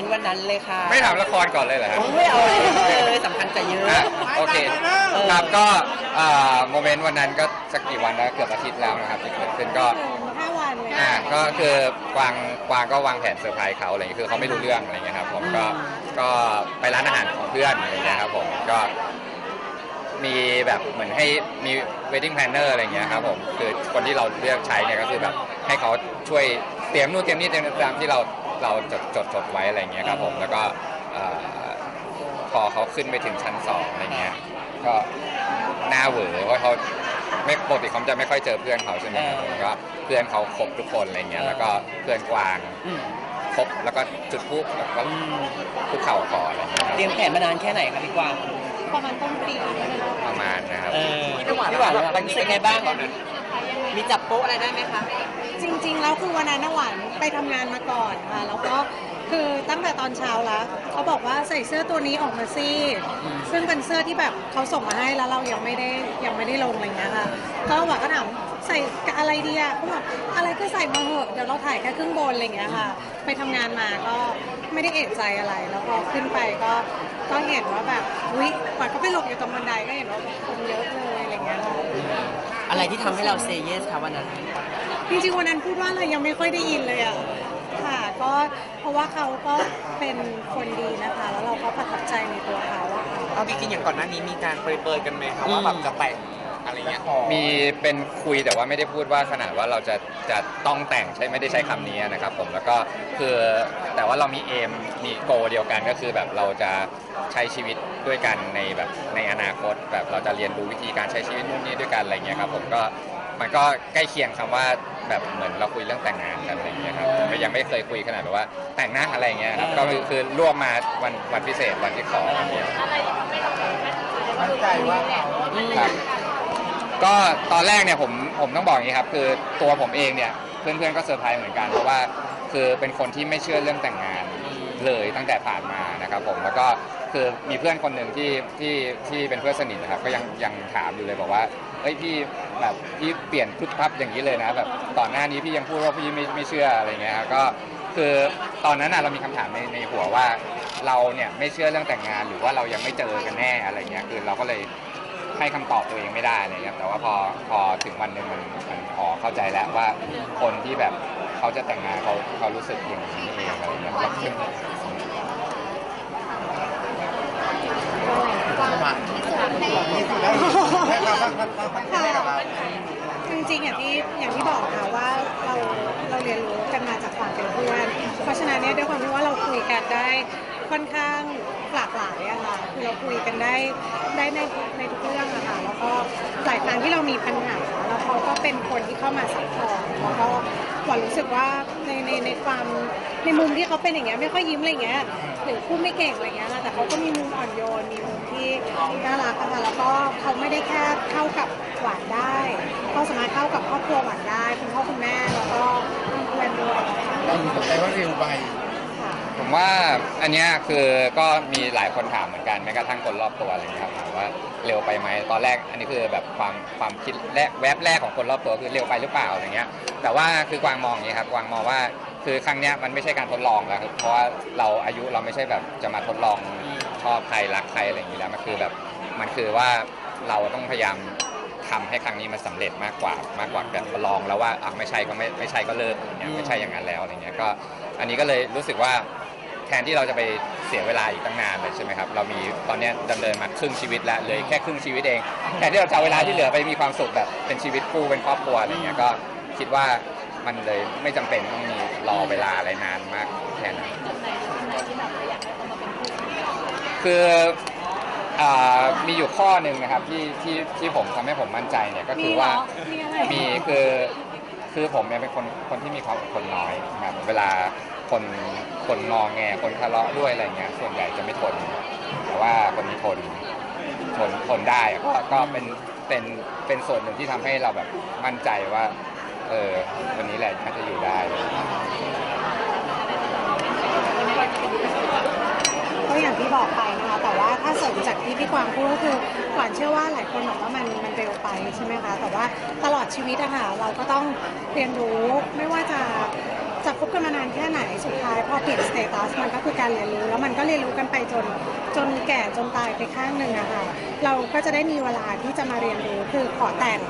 นต์วันนั้นเลยค่ะไม่ถามละครก่อนเลยเหรอครับ ไม่เอาเลยสำคัญจะเยอะ อะโอเคเออครับก็อ่าโมเมนต์วันนั้นก็สักกี่วันแล้วเกือบอาทิตย์แล้วนะครับที่เกิดขึ้นก็ห้าวันเลยอ่าก็คือกวางกวางก็วางแผนเซอร์ไพรส์เขาอะไรอย่างเงี้ยคือเขาไม่รู้เรื่องอะไรอย่างเงี้ยครับผมก็ก็ไปร้านอาหารของเพื่อนอะไรอย่างเงี้ยครับผมก็ มีแบบเหมือนให้มี wedding planner อะไรอย่างเงี้ยครับผมคือคนที่เราเลือกใช้เนี่ยก็คือแบบให้เขาช่วยเตรียมนู่นเตรียมนี่เตรียมตามที่เรา เราจดจดจดไว้อะไรอย่างเงี้ยครับผมแล้วก็เอ่อพอเขาขึ้นไปถึงชั้นสองอะไรเงี้ยก็หน้าเหวอเพราะเขาไม่ปกติเขาจะไม่ค่อยเจอเพื่อนเขาใช่ไหมครับผมก็เพื่อนเขาครบทุกคนอะไรเงี้ยแล้วก็เพื่อนกวางอืมครบแล้วก็จุดพลุแล้วก็คุกเข่าขออะไรเงี้ยครับ เตรียมแผนมานานแค่ไหนครับพี่กวาง ประมาณต้นปีประมาณนะครับ เออพี่หวานพี่หวานรู้สึกไงบ้าง มีจับโป๊ะอะไรได้ไหมคะ จริงๆ แล้วคือวันนั้นน่ะหวานไปทำงานมาก่อนค่ะ แล้วก็คือตั้งแต่ตอนเช้าแล้วเขาบอกว่าใส่เสื้อตัวนี้ออกมาสิซึ่งเป็นเสื้อที่แบบเขาส่งมาให้แล้วเรายังไม่ได้ยังไม่ได้ลงอะไรเงี้ยค่ะก็หวานก็ถามใส่กับอะไรดีอะเขาบอกอะไรก็ใส่มาเถอะเดี๋ยวเราถ่ายแค่ครึ่งบนอะไรเงี้ยค่ะ ไปทำงานมาก็ไม่ได้เอะใจอะไร แล้วพอขึ้นไปก็ ก็เห็นว่าแบบวิหวานก็ไปหลบอยู่ตรงบันไดก็เห็นว่าคนเยอะเลยอะไรเงี้ยค่ะอะไรที่ทำให้เราเซเยสครับวันนั้น จริงๆวันนั้นพูดว่าอะไรยังไม่ค่อยได้ยินเลยอะค่ะก็เพราะว่าเขาก็เป็นคนดีนะคะ แล้วเราก็ประทับใจในตัวเขาอะค่ะ เอาจริงๆอย่างก่อนหน้านี้มีการเปรยๆกันไหมครับว่าแบบจะแต่ง อะไรเงี้ยมีเป็นคุยแต่ว่าไม่ได้พูดว่าขนาดว่าเราจะจะต้องแต่งใช่ไม่ได้ใช้คำนี้นะครับผมแล้วก็คือแต่ว่าเรามีเอมมีโกเดียวกันก็คือแบบเราจะใช้ชีวิตด้วยกันในแบบในอนาคตแบบเราจะเรียนรู้วิธีการใช้ชีวิตนู่นนี่ด้วยกันอะไรเงี้ยครับผมก็มันก็ใกล้เคียงคำว่าแบบเหมือนเราคุยเรื่องแต่งงานกันอะไรเงี้ยครับแต่ยังไม่เคยคุยขนาดแบบว่าแต่งหน้าอะไรเงี้ยครับก็คือคือร่วมมาวันวันพิเศษวันที่ขอวันเดียวมั่นใจว่าเขาครับ ก็ตอนแรกเนี่ยผมผมต้องบอกอย่างนี้ครับคือตัวผมเองเนี่ยเพื่อนๆก็เซอร์ไพรส์เหมือนกันเพราะว่าคือเป็นคนที่ไม่เชื่อเรื่องแต่งงานเลยตั้งแต่ผ่านมานะครับผมแล้วก็คือมีเพื่อนคนหนึ่งที่ที่ที่เป็นเพื่อนสนิทนะครับก็ยังยังถามอยู่เลยบอกว่าเฮ้ยพี่แบบพี่เปลี่ยนพุทพับอย่างนี้เลยนะแบบตอนหน้านี้พี่ยังพูดว่าพี่ไม่ไม่เชื่ออะไรเงี้ยครับก็คือตอนนั้นน่ะเรามีคำถามในในหัวว่า เราเนี่ยไม่เชื่อเรื่องแต่งงานหรือว่าเรายังไม่เจอกันแน่อะไรเงี้ยคือเราก็เลย ให้คำตอบตัวเองไม่ได้อะไรเงี้ยแต่ว่าพอพอถึงวันหนึ่งมันมันพอเข้าใจแล้วว่าคนที่แบบเขาจะแต่งงานเขาเขารู้สึกอย่างนี้เองอะไรเงี้ยแล้วซึ่งจริงๆอย่างที่อย่างที่บอกค่ะว่าเราเราเรียนรู้กันมาจากความเป็นเพื่อน เพราะฉะนั้นเนี่ยด้วยความที่ว่าเราคุยกันได้ค่อนข้างหลากหลายอะค่ะคือ เราคุยกันได้ได้ในในทุกเรื่องอะค่ะแล้วก็หลายครั้งที่เรามีปัญหาแล้วเขาก็เป็นคนที่เข้ามาซัพพอร์ตแล้วก็หวานรู้สึกว่าในในในความในมุมที่เขาเป็นอย่างเงี้ยไม่ค่อยยิ้มอะไรเงี้ยหรือพูดไม่เก่งอะไรเงี้ยค่ะแต่เขาก็มีมุมอ่อนโยนมีมุมที่น่ารักอะค่ะแล้วก็เขาไม่ได้แค่เข้ากับหวานได้เขาสามารถเข้ากับครอบครัวหวานได้คุณพ่อคุณแม่แล้วก็เพื่อนด้วยเราตกใจว่าเร็วไป ว่าอันเนี้ยคือก็มีหลายคนถามเหมือนกันแม้กระทั่งคนรอบตัวอะไรเงี้ยครับถามว่าเร็วไปไหมตอนแรกอันนี้คือแบบความความคิดแรกแวบแรกของคนรอบตัวคือเร็วไปหรือเปล่าอะไรเงี้ย แต่ว่าคือกวางมองอย่างนี้ครับกวางมองว่าคือครั้งเนี้ยมันไม่ใช่การทดลองแล้วครับเพราะว่าเราอายุเราไม่ใช่แบบจะมาทดลองชอบใครรักใครอะไรอย่างนี้แล้วมันคือแบบมันคือว่าเราต้องพยายามทำให้ครั้งนี้มันสำเร็จมากกว่ามากกว่าแบบลองแล้วว่าอะไม่ใช่ก็ไม่ไม่ใช่ก็เลิกอย่างเงี้ยไม่ใช่อย่างนั้นแล้วอะไรเงี้ยก็ อันนี้ก็เลยรู้สึกว่า แทนที่เราจะไปเสียเวลาอีกตั้งนานเลยใช่ไหมครับ เรามีตอนเนี้ยดำเนินมาครึ่งชีวิตแล้วเหลยแค่ครึ่งชีวิตเองแทนที่เราจะเอาเวลาที่เหลือไปมีความสุขแบบเป็นชีวิตคู่เป็นครอบครัวอะไรเงี้ยก็คิดว่ามันเลยไม่จำเป็นต้องมีรอเวลาอะไรนานมากแค่นั้นคืออ่ามีอยู่ข้อหนึ่งนะครับที่ที่ที่ผมทำให้ผมมั่นใจเนี่ยก็มีคือเหรว่าอมีอะไรมีคือคือผมเนี่ยเป็นคนคนที่มีความอดทนน้อยนะครับเวลา คนคนงอแงคนทะเลาะด้วยอะไรเงี้ยส่วนใหญ่จะไม่ทน แต่ว่าคนนี้ทนทนทนได้ก็ก็เป็นเป็นเป็นส่วนหนึ่งที่ทำให้เราแบบมั่นใจว่า เออวันนี้แหละน่าจะอยู่ได้ ก็อย่างที่บอกไปนะคะ แต่ว่าถ้าเสริมจากที่พี่กวางพูดก็คือหวานเชื่อว่าหลายคนบอกว่ามันมันเร็วไปใช่ไหมคะ แต่ว่าตลอดชีวิตอะค่ะเราก็ต้องเรียนรู้ไม่ว่าจะจะคบกันมานานแค่ไหนสุดท้ายพอเปลี่ยนสเตตัสมันก็คือการเรียนรู้แล้วมันก็เรียนรู้กันไปจนจนแก่จนตายไปข้างหนึ่งอะค่ะเราก็จะได้มีเวลาที่จะมาเรียนรู้คือขอแต่ง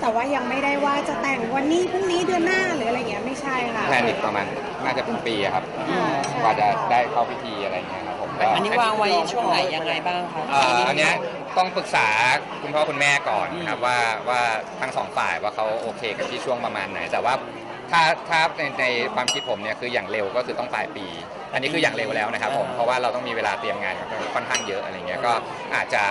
แต่ว่ายังไม่ได้ว่าจะแต่งวันนี้พรุ่งนี้เดือนหน้าหรืออะไรเงี้ยไม่ใช่ค่ะแพลนอีกประมาณน่าจะเป็นปีอะครับอ่าใช่กว่าจะได้เข้าพิธีอะไรอย่างเงี้ยครับผมก็ อันนี้วางไว้ช่วงไหนยังไงบ้างคะเอ่ออันเนี้ยต้องปรึกษาคุณพ่อคุณแม่ก่อนนะครับว่าว่าทั้งสองฝ่ายว่าเขาโอเคกับที่ช่วงประมาณไหน แต่ว่าถ้าถ้าในในความคิดผมเนี่ยคืออย่างเร็วก็คือต้องปลายปี อันนี้คืออย่างเร็วแล้วนะครับผมเพราะว่าเราต้องมีเวลาเตรียมงานกันค่อนข้างเยอะอะไรเงี้ยก็อาจจะ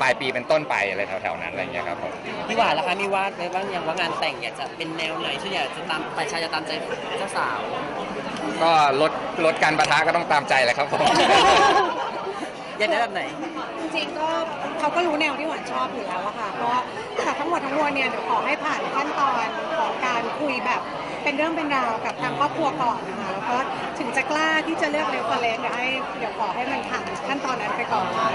ปลายปีเป็นต้นไปอะไรแถวๆนั้นอะไรเงี้ยครับผมพี่หวานล่ะคะมีวาดไว้บ้างยังว่างานแต่งอยากจะเป็นแนวไหนที่อยากจะตามฝ่ายชายจะตามใจเจ้าสาว ก็ลดลดการประทะก็ต้องตามใจแหละครับผม อยากได้แบบไหน จริงๆก็เขาก็รู้แนวที่หวานชอบอยู่แล้วอะค่ะเพราะแต่ทั้งหมดทั้งมวลเนี่ยเดี๋ยวขอให้ผ่านขั้นตอนของ การคุยแบบเป็นเรื่องเป็นราวกับทางครอบครัวก่อนนะคะแล้วก็ถึงจะกล้าที่จะเลือกเร็วกว่าเล็กเดี๋ยวให้เดี๋ยวขอให้มันผ่านขั้นตอนนั้นไปก่อนค่ะ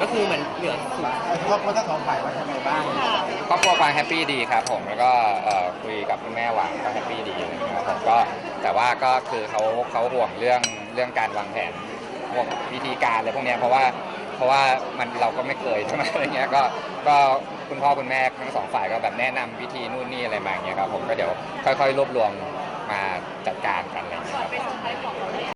ก็คือเหมือนเหลือสุดครอบครัวทั้งสองฝ่ายว่ายังไงบ้างครอบครัวฟางแฮปปี้ดีครับผมแล้วก็เอ่อคุยกับคุณแม่หวานก็แฮปปี้ดีอะไรอย่างเงี้ยครับผมก็แต่ว่าก็คือเขาเขาห่วงเรื่องเรื่องการวางแผนห่วงวิธีการอะไรพวกเนี้ยเพราะว่า เพราะว่ามันเราก็ไม่เคยใช่ไหมอะไรเงี้ยก็ก็คุณพ่อคุณแม่ทั้งสองฝ่ายก็แบบแนะนำวิธีนู่นนี่อะไรมาอย่างเงี้ยครับผมก็เดี๋ยวค่อยๆ รวบรวมมาจัดการกันอะไรเงี้ยครับ